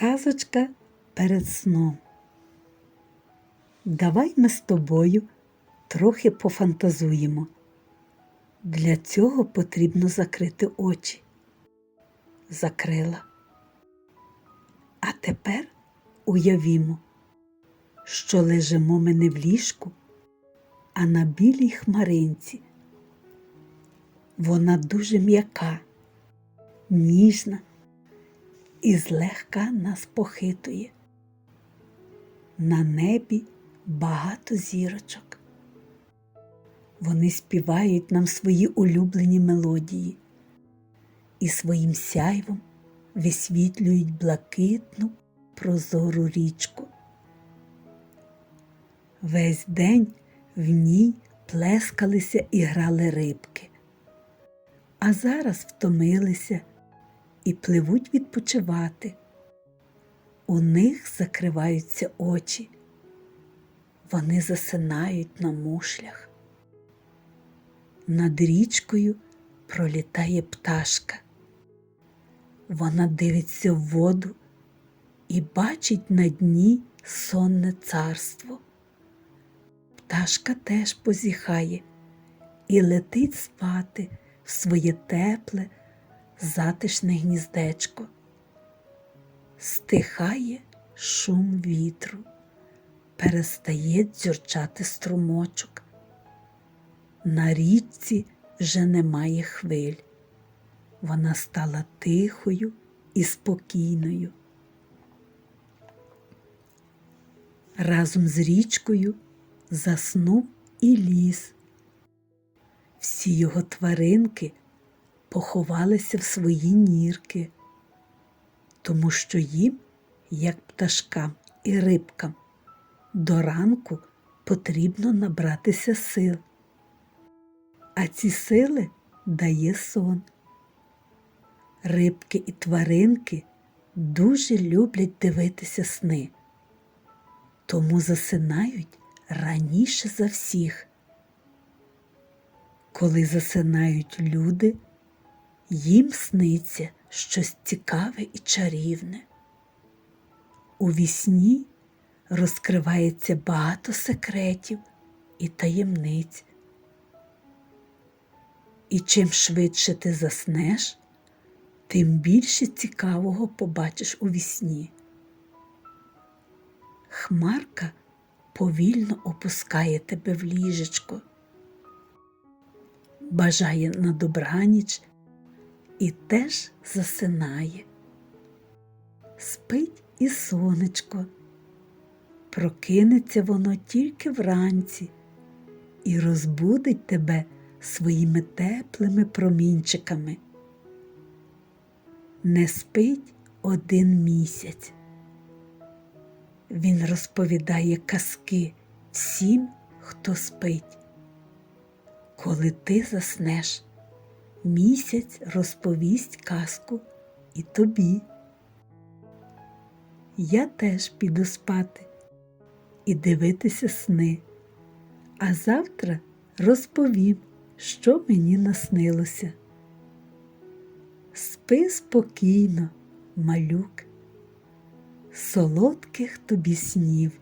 Казочка перед сном. Давай ми з тобою трохи пофантазуємо. Для цього потрібно закрити очі. Закрила. А тепер уявімо, що лежимо ми не в ліжку, а на білій хмаринці. Вона дуже м'яка, ніжна і злегка нас похитує. На небі багато зірочок. Вони співають нам свої улюблені мелодії і своїм сяйвом висвітлюють блакитну прозору річку. Весь день в ній плескалися і грали рибки, а зараз втомилися і пливуть відпочивати. У них закриваються очі, вони засинають на мушлях. Над річкою пролітає пташка. Вона дивиться в воду і бачить на дні сонне царство. Пташка теж позіхає і летить спати в своє тепле, затишне гніздечко. Стихає шум вітру, перестає дзюрчати струмочок. На річці вже немає хвиль. Вона стала тихою і спокійною. Разом з річкою заснув і ліс. Всі його тваринки поховалися в свої нірки, тому що їм, як пташкам і рибкам, до ранку потрібно набратися сил. А ці сили дає сон. Рибки і тваринки дуже люблять дивитися сни, тому засинають раніше за всіх. Коли засинають люди, їм сниться щось цікаве і чарівне. У вісні розкривається багато секретів і таємниць. І чим швидше ти заснеш, тим більше цікавого побачиш у вісні. Хмарка повільно опускає тебе в ліжечко, бажає на добраніч і теж засинає. Спить і сонечко, прокинеться воно тільки вранці і розбудить тебе своїми теплими промінчиками. Не спить один місяць. Він розповідає казки всім, хто спить. Коли ти заснеш, місяць розповість казку і тобі. Я теж піду спати і дивитися сни, а завтра розповім, що мені наснилося. Спи спокійно, малюк, солодких тобі снів.